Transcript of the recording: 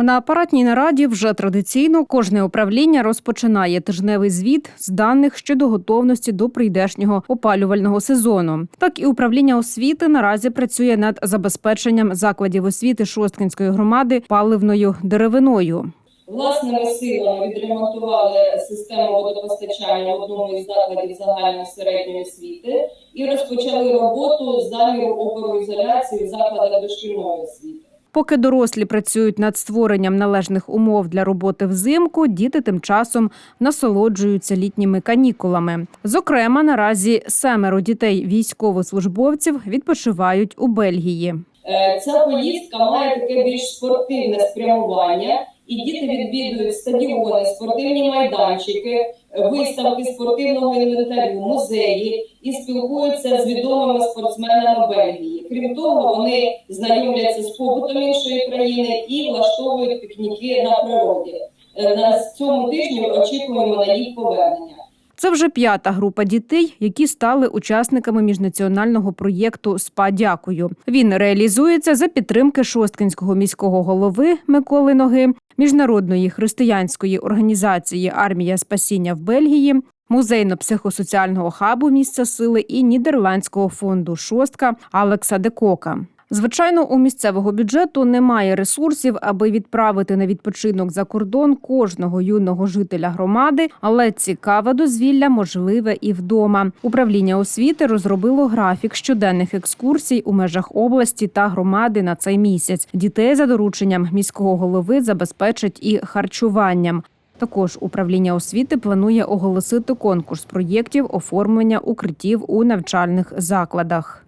На апаратній нараді вже традиційно кожне управління розпочинає тижневий звіт з даних щодо готовності до прийдешнього опалювального сезону. Так і управління освіти наразі працює над забезпеченням закладів освіти Шосткинської громади паливною деревиною. Власними силами відремонтували систему водопостачання в одному із закладів загальної середньої освіти і розпочали роботу з заміру опороізоляції в закладах дошкільної освіти. Поки дорослі працюють над створенням належних умов для роботи взимку, діти тим часом насолоджуються літніми канікулами. Зокрема, наразі семеро дітей військовослужбовців відпочивають у Бельгії. Е, Ця поїздка має таке більш спортивне спрямування, і діти відвідують стадіони, спортивні майданчики, виставки спортивного інвентарю, музеї і спілкуються з відомими спортсменами Бельгії. Крім того, вони знайомляться з побутом іншої країни і влаштовують пікніки на природі. Е, На цьому тижні очікуємо на їх повернення. Це вже п'ята група дітей, які стали учасниками міжнаціонального проєкту СПА Дякую. Він реалізується за підтримки Шосткинського міського голови Миколи Ноги, міжнародної християнської організації Армія спасіння в Бельгії, музейно-психосоціального хабу місця сили і нідерландського фонду Шостка Алекса Декока. Звичайно, у місцевого бюджету немає ресурсів, аби відправити на відпочинок за кордон кожного юного жителя громади, але цікаве дозвілля можливе і вдома. Управління освіти розробило графік щоденних екскурсій у межах області та громади на цей місяць. Дітей за дорученням міського голови забезпечать і харчуванням. Також управління освіти планує оголосити конкурс проєктів оформлення укриттів у навчальних закладах.